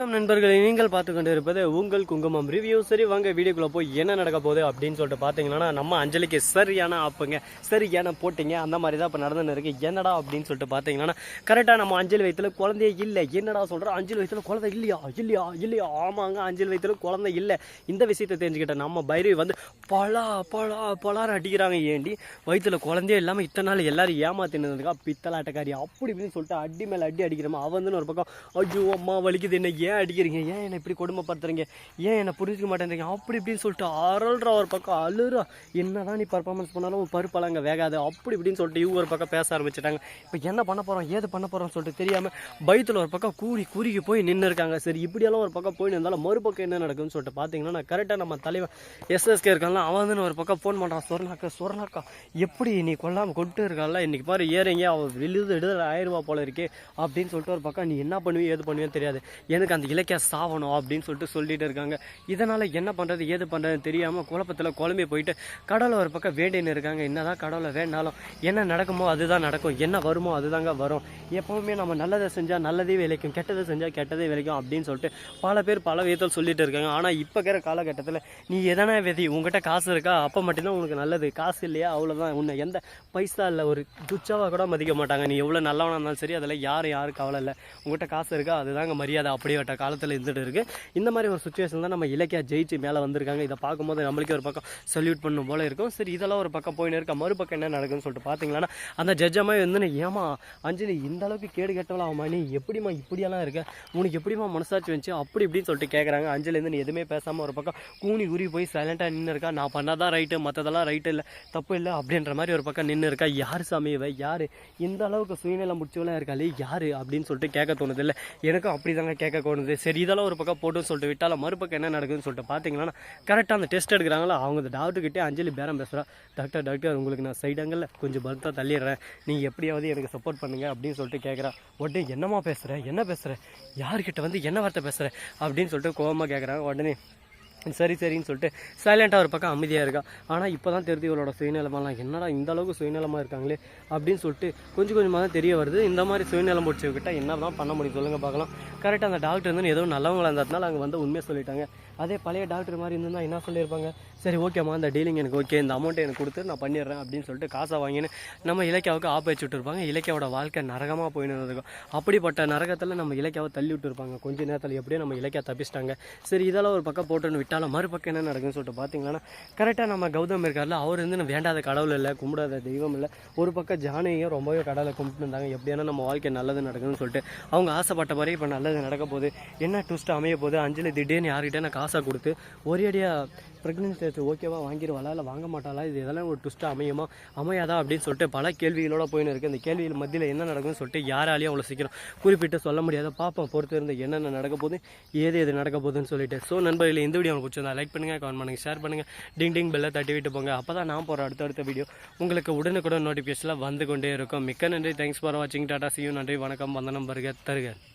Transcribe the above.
நண்பர்களை நீங்கள் பார்த்து கொண்டு இருப்பது உங்கள் குங்குமம் ரிவ்யூ சரி வாங்க வீடியோக்குள்ளே போய் என்ன நடக்க போகுது அப்படின்னு சொல்லிட்டு பார்த்தீங்கன்னா நம்ம அஞ்சலிக்கு சரியான ஆப்புங்க சரியான போட்டிங்க அந்த மாதிரி தான் இப்போ நடந்துன்னு இருக்கு. என்னடா அப்படின்னு சொல்லிட்டு பார்த்தீங்கன்னா கரெக்டாக நம்ம அஞ்சல் வயத்தில் குழந்தையே இல்லை. என்னடா சொல்கிறோம் அஞ்சல் வயிற்றுல குழந்தை இல்லையா? இல்லையா? இல்லையா? ஆமாங்க அஞ்சல் வயத்தில் குழந்தை இல்லை. இந்த விஷயத்தை தெரிஞ்சுக்கிட்ட நம்ம பைரவி வந்து பலா பலா பலார் அடிக்கிறாங்க. ஏண்டி? வயிற்றுல குழந்தையே இல்லாமல் இத்தனை நாள் எல்லாரும் ஏமாத்தினதுக்கா பித்தலாட்டக்காரி அப்படி இப்படின்னு சொல்லிட்டு அடி மேலே அடி அடிக்கிறோமா அவன் வந்து ஒரு பக்கம் ஐயோ அம்மா வலிக்குது என்ன ஏன் அடிக்கிறீங்க? ஏன் என்னை இப்படி கொடுமைப்படுத்துறீங்க? ஏன் என்னை புரிஞ்சுக்க மாட்டேங்கிறீங்க அப்படி இப்படின்னு சொல்லிட்டு அரல்ற ஒரு பக்கம் அழுறா. என்னதான் நீ பர்ஃபார்மன்ஸ் பண்ணாலும் உன் பருப்பெல்லாம் அங்கே வேகாது. அப்படி இப்படின்னு சொல்லிட்டு இவங்க ஒரு பக்கம் பேச ஆரம்பிச்சிட்டாங்க. இப்போ என்ன பண்ண போகிறோம் ஏது பண்ண போகிறோம்னு சொல்லிட்டு தெரியாமல் பயத்தில் ஒரு பக்கம் கூறி குறுகி போய் நின்று இருக்காங்க சரி இப்படியெல்லாம் ஒரு பக்கம் போய் இருந்தாலும் மறுபக்கம் என்ன நடக்கும்னு சொல்லிட்டு பார்த்தீங்கன்னா நான் கரெக்டாக நம்ம தலைவன் எஸ்எஸ்கே இருக்காங்களா அவன் வந்து ஒரு பக்கம் ஃபோன் பண்ணுறான் சொர்ணாக்கா சொர்ணாக்கா எப்படி நீ கொல்லாமல் கொண்டு இருக்கால இன்னைக்கு பாரு ஏறீங்க அவள் விழுது விடுதலை ஆயிரம் ரூபா போல இருக்கே. அப்படின்னு சொல்லிட்டு ஒரு பக்கம் நீ என்ன பண்ணுவீ ஏது பண்ணுவேன்னு தெரியாது. எனக்கு அந்த இலக்கிய சாவணும் அப்படின்னு சொல்லிட்டு சொல்லிட்டு இருக்காங்க. இதனால் என்ன பண்ணுறது ஏது பண்ணுறதுன்னு தெரியாமல் குழப்பத்தில் குழம்பி போயிட்டு கடவுளை ஒரு பக்கம் வேண்டின்னு இருக்காங்க. என்னதான் கடவுளை வேணாலும் என்ன நடக்குமோ அதுதான் நடக்கும். என்ன வருமோ அதுதாங்க வரும். எப்போவுமே நம்ம நல்லதை செஞ்சால் நல்லதே விளைக்கும் கெட்டதை செஞ்சால் கெட்டதே விளைக்கும் அப்படின்னு சொல்லிட்டு பல பேர் பல விதத்தில் சொல்லிட்டு இருக்காங்க. ஆனால் இப்போ இருக்கிற காலகட்டத்தில் நீ எதனா விதி உங்ககிட்ட காசு இருக்கா? அப்போ மட்டும்தான் உனக்கு நல்லது. காசு இல்லையா? அவ்வளோதான் உன்னை எந்த பைசா இல்லை ஒரு துச்சாவாக கூட மதிக்க மாட்டாங்க. நீ எவ்வளோ நல்லவனாக இருந்தாலும் சரி அதில் யாரும் யாரும் கவலை இல்லை. உங்கள்கிட்ட காசு இருக்கா? அதுதாங்க மரியாதை. அப்படியே அப்படிப்பட்ட காலத்தில் இருந்துட்டு இருக்குது இந்த மாதிரி ஒரு சுச்சுவேஷன் தான் நம்ம இலக்கியா ஜெயிச்சு மேலே வந்திருக்காங்க. இதை பார்க்கும்போது நம்மளுக்கே ஒரு பக்கம் சல்யூட் பண்ணும் போல இருக்கும். சரி இதெல்லாம் ஒரு பக்கம் போயின்னு இருக்க? மறுபக்கம் என்ன நடக்குதுன்னு சொல்லிட்டு பார்த்தீங்கன்னா அந்த ஜட்ஜமாக வந்து ஏமா அஞ்சலி இந்த அளவுக்கு கேடு கெட்டவளா? ஆமா நீ எப்படிம்மா இப்படியெல்லாம் இருக்க? உனக்கு எப்படிம்மா மனசாட்சி வந்துச்சு? அப்படி இப்படின்னு சொல்லிட்டு கேட்குறாங்க அஞ்சலி வந்து நீ எதுவுமே பேசாமல் ஒரு பக்கம் கூனி உரி போய் சைலண்டாக நின்று இருக்கா? நான் பண்ணாதான் ரைட்டு மற்றதெல்லாம் ரைட்டு இல்லை. தப்பு இல்லை அப்படின்ற மாதிரி ஒரு பக்கம் நின்று இருக்கா? யார் சமையவை யார்? இந்த அளவுக்கு சுயநிலை முடிச்சவளாக இருக்காளே? யார்? அப்படின்னு சொல்லிட்டு கேட்க தோணுது இல்லை. எனக்கும் அப்படி தாங்க கேட்க தோணுது சரி இதெல்லாம் ஒரு பக்கம் போட்டுன்னு சொல்லிட்டு விட்டாலும் மறுபக்கம் என்ன நடக்குதுன்னு சொல்லிட்டு பார்த்தீங்கன்னா கரெக்டாக அந்த டெஸ்ட் எடுக்கிறாங்களா? அவங்க அந்த டாக்டர்கிட்டே அஞ்சலி பேரம் பேசுகிறா டாக்டர் டாக்டர் உங்களுக்கு நான் சைடாங்கல்ல கொஞ்சம் பலத்தாக தள்ளிடுறேன். நீங்கள் எப்படியாவது எனக்கு சப்போர்ட் பண்ணுங்க அப்படின்னு சொல்லிட்டு கேட்குறா உடனே என்னம்மா பேசுகிற என்ன பேசுகிறேன் யார்கிட்ட வந்து என்ன வார்த்தை பேசுகிற அப்படின்னு சொல்லிட்டு கோவமாக கேட்குறாங்க உடனே சரி சரின்னு சொல்லிட்டு சைலண்ட்டாக ஒரு பக்கம் அமைதியாக இருக்கா? ஆனால் இப்போ தான் தெரியுது இவளோட சுயநலமெல்லாம். என்னடா இந்த அளவுக்கு சுயநலமாக இருக்காங்களே அப்படின்னு சொல்லிட்டு கொஞ்சம் கொஞ்சமாக தான் தெரிய வருது. இந்த மாதிரி சுயநலம் பிடிச்சவங்கிட்ட என்ன தான் பண்ண முடியும் சொல்லுங்கள் பார்க்கலாம். கரெக்டாக அந்த டாக்டர் வந்து ஏதோ நல்லவங்களாக இருந்ததுனால அங்கே வந்து உண்மையை சொல்லிட்டாங்க. அதே பழைய டாக்டர் மாதிரி இருந்திருந்தா என்ன சொல்லியிருப்பாங்க? சரி ஓகேம்மா அந்த டீலிங் எனக்கு ஓகே இந்த அமௌண்ட்டை எனக்கு கொடுத்து நான் பண்ணிடுறேன் அப்படின்னு சொல்லிட்டு காசை வாங்கின்னு நம்ம இலக்கியாவுக்கு ஆப் வச்சு விட்டுருப்பாங்க. இலக்கியாவோட வாழ்க்கை நரகமாக போயின்னு இருக்கும் அப்படிப்பட்ட நரகத்தில் நம்ம இலக்கியாவை தள்ளி விட்டுருப்பாங்க. கொஞ்ச நேரத்தில் எப்படியோ நம்ம இலக்கியா தப்பிச்சிட்டாங்க. சரி இதெல்லாம் ஒரு பக்கம் போட்டுன்னு விட்டாலும் மறுபக்கம் என்ன நடக்குதுன்னு சொல்லிட்டு பார்த்தீங்கன்னா கரெக்டாக நம்ம கௌதம் இருக்கார்ல அவர் வந்து நம்ம வேண்டாத கடவுள் இல்லை கும்பிடாத தெய்வம் இல்லை ஒரு பக்கம் ஜானகியும் ரொம்பவே கடவுளை கும்பிட்டு இருந்தாங்க. எப்படியான நம்ம வாழ்க்கை நல்லது நடக்குதுன்னு சொல்லிட்டு அவங்க ஆசைப்பட்ட மாதிரி இப்போ நல்லது நடக்க போகுது. என்ன ட்விஸ்ட் அமைய போகுது? அஞ்சலி திடீர்னு யார்கிட்ட நான் காசை கொடுத்து ஒரே அடியாக ப்ரெக்னென்சி டெஸ்ட் ஓகேவா வாங்கிடுவாளா இல்லை வாங்க மாட்டாளா? இது இதெல்லாம் ஒரு ட்விஸ்ட்டாக அமையுமா? அமையாதா அப்படின்னு சொல்லிட்டு பல கேள்விகளோட போயின்னு இருக்குது இந்த கேள்விகள் மத்தியில் என்ன நடக்கும்னு சொல்லிட்டு யாராலையும் அவ்வளோ சீக்கிரம் குறிப்பிட்டு சொல்ல முடியாத பார்ப்போம் பொறுத்து இருந்து என்னென்ன நடக்க போகுது ஏது எது நடக்க போகுதுன்னு சொல்லிட்டு. ஸோ நண்பர்களில் இந்த வீடியோ உங்களுக்கு பிடிச்சிருந்தா லைக் பண்ணுங்கள் கமெண்ட் பண்ணுங்கள் ஷேர் பண்ணுங்கள் டிங் டிங் பெல்லை தட்டி விட்டு போங்க. அப்போ தான் நான் போகிற அடுத்தடுத்த வீடியோ உங்களுக்கு உடனுக்குடன் நோட்டிஃபிகேஷனில் வந்து கொண்டே இருக்கும். மிக்க நன்றி. தேங்க்ஸ் ஃபார் வாட்சிங் டாடா சியூ நன்றி. வணக்கம். வந்தனம் வருக தருக.